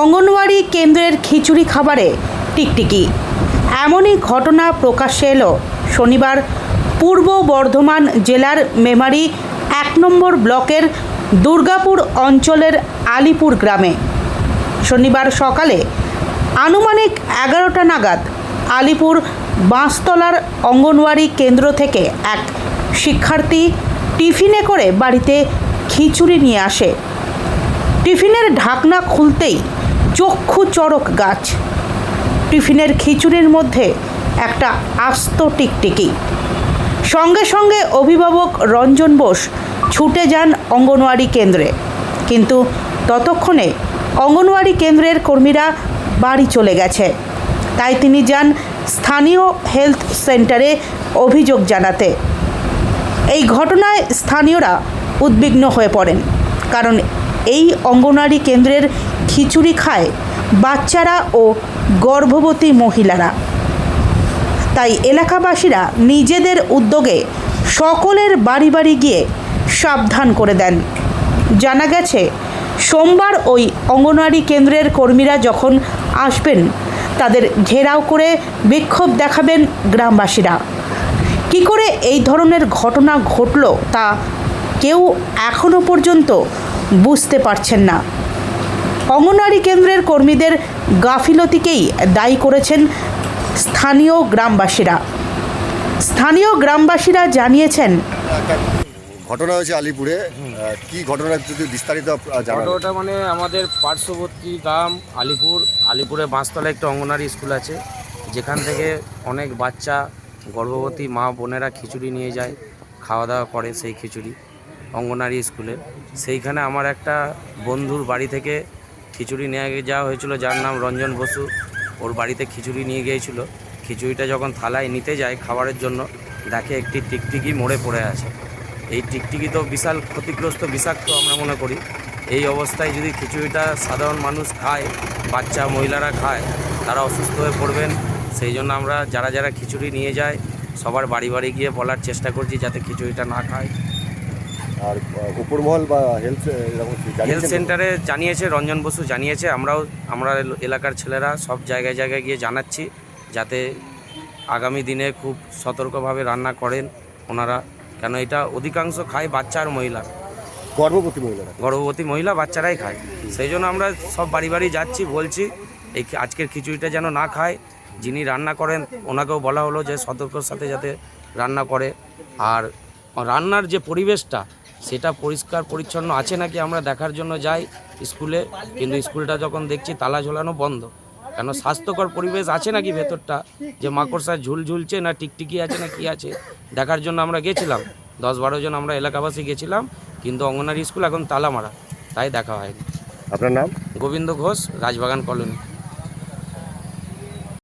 অঙ্গনওয়াড়ি কেন্দ্রের খিচুড়ি খাবারে টিকটিকি। এমনই ঘটনা প্রকাশ্যে এলো শনিবার পূর্ব বর্ধমান জেলার মেমারি এক নম্বর ব্লকের দুর্গাপুর অঞ্চলের আলিপুর গ্রামে। শনিবার সকালে আনুমানিক এগারোটা নাগাদ আলিপুর বাঁশতলার অঙ্গনওয়াড়ি কেন্দ্র থেকে এক শিক্ষার্থী টিফিনে করে বাড়িতে খিচুড়ি নিয়ে আসে। টিফিনের ঢাকনা খুলতেই চক্ষু চড়ক গাছ। টিফিনের খিচুড়ির মধ্যে একটা আস্ত টিকটিকি। সঙ্গে সঙ্গে অভিভাবক রঞ্জন বোস ছুটে যান অঙ্গনওয়াড়ি কেন্দ্রে। কিন্তু ততক্ষণে অঙ্গনওয়াড়ি কেন্দ্রের কর্মীরা বাড়ি চলে গেছে। তাই তিনি যান স্থানীয় হেলথ সেন্টারে অভিযোগ জানাতে। এই ঘটনায় স্থানীয়রা উদ্বিগ্ন হয়ে পড়েন। কারণ এই অঙ্গনওয়াড়ি কেন্দ্রের খিচুড়ি খায় বাচ্চারা ও গর্ভবতী মহিলারা। তাই এলাকাবাসীরা নিজেদের উদ্যোগে সকলের বাড়ি বাড়ি গিয়ে সাবধান করে দেন। জানা গেছে, সোমবার ওই অঙ্গনওয়াড়ি কেন্দ্রের কর্মীরা যখন আসবেন, তাদের ঘেরাও করে বিক্ষোভ দেখাবেন গ্রামবাসীরা। কি করে এই ধরনের ঘটনা ঘটল তা কেউ এখনও পর্যন্ত বুঝতে পারছেন না। অঙ্গনওয়াড়ি কেন্দ্রের কর্মীদের গাফিলতিকেই দায়ী করেছেন স্থানীয় গ্রামবাসীরা। স্থানীয় গ্রামবাসীরা জানিয়েছেন ঘটনা হয়েছে আলিপুরে। কি ঘটনা যদি বিস্তারিত ঘটনাটা মানে আমাদের পার্শ্ববর্তী গ্রাম আলিপুর। আলিপুরে বাঁশতলা একটা অঙ্গনারী স্কুল আছে। যেখান থেকে অনেক বাচ্চা গর্ভবতী মা বোনেরা খিচুড়ি নিয়ে যায় খাওয়া দাওয়া করে সেই খিচুড়ি অঙ্গনারী স্কুলে। সেইখানে আমার একটা বন্ধুর বাড়ি থেকে খিচুড়ি নিয়ে যাওয়া হয়েছিল, যার নাম রঞ্জন বসু। ওর বাড়িতে খিচুড়ি নিয়ে গিয়েছিল। খিচুড়িটা যখন থালায় নিতে যায় খাবারের জন্য, দেখে একটি টিকটিকি মরে পড়ে আছে। এই টিকটিকি তো বিশাল ক্ষতিগ্রস্ত, বিষাক্ত আমরা মনে করি। এই অবস্থায় যদি খিচুড়িটা সাধারণ মানুষ খায়, বাচ্চা, মহিলারা খায়, তারা অসুস্থ হয়ে পড়বেন। সেই জন্য আমরা যারা যারা খিচুড়ি নিয়ে যায়, সবার বাড়ি বাড়ি গিয়ে বলার চেষ্টা করছি যাতে খিচুড়িটা না খায়। আর উপরমহল বা হেলথ এরকম হেলথ সেন্টারে জানিয়েছে রঞ্জন বসু জানিয়েছে আমরাও আমরা এল- এলাকার ছেলেরা সব জায়গায় জায়গায় গিয়ে জানাচ্ছি যাতে আগামী দিনে খুব সতর্কভাবে রান্না করেন ওনারা কেন এটা অধিকাংশ খায় বাচ্চা আর মহিলা। গর্ভবতী মহিলারা। গর্ভবতী মহিলা বাচ্চারাই খায়। সেই জন্য আমরা সব বাড়ি বাড়ি যাচ্ছি বলছি এই আজকের খিচুড়িটা যেন না খায় যিনি রান্না করেন ওনাকেও বলা হলো যে সতর্কর সাথে যাতে রান্না করে। আর রান্নার যে পরিবেশটা সেটা পরিষ্কার পরিচ্ছন্ন আছে নাকি আমরা দেখার জন্য যাই স্কুলে? কিন্তু স্কুলটা যখন দেখছি তালা ঝোলানো বন্ধ। কেন স্বাস্থ্যকর পরিবেশ আছে নাকি ভেতরটা? যে মাকড়সা ঝুল ঝুলছে না টিকটিকি আছে না কি আছে? দেখার জন্য আমরা গেছিলাম। দশ বারো জন আমরা এলাকাবাসী গেছিলাম কিন্তু অঙ্গনারী স্কুল এখন তালা মারা। তাই দেখা হয়নি। আপনার নাম? গোবিন্দ ঘোষ রাজবাগান কলোনি।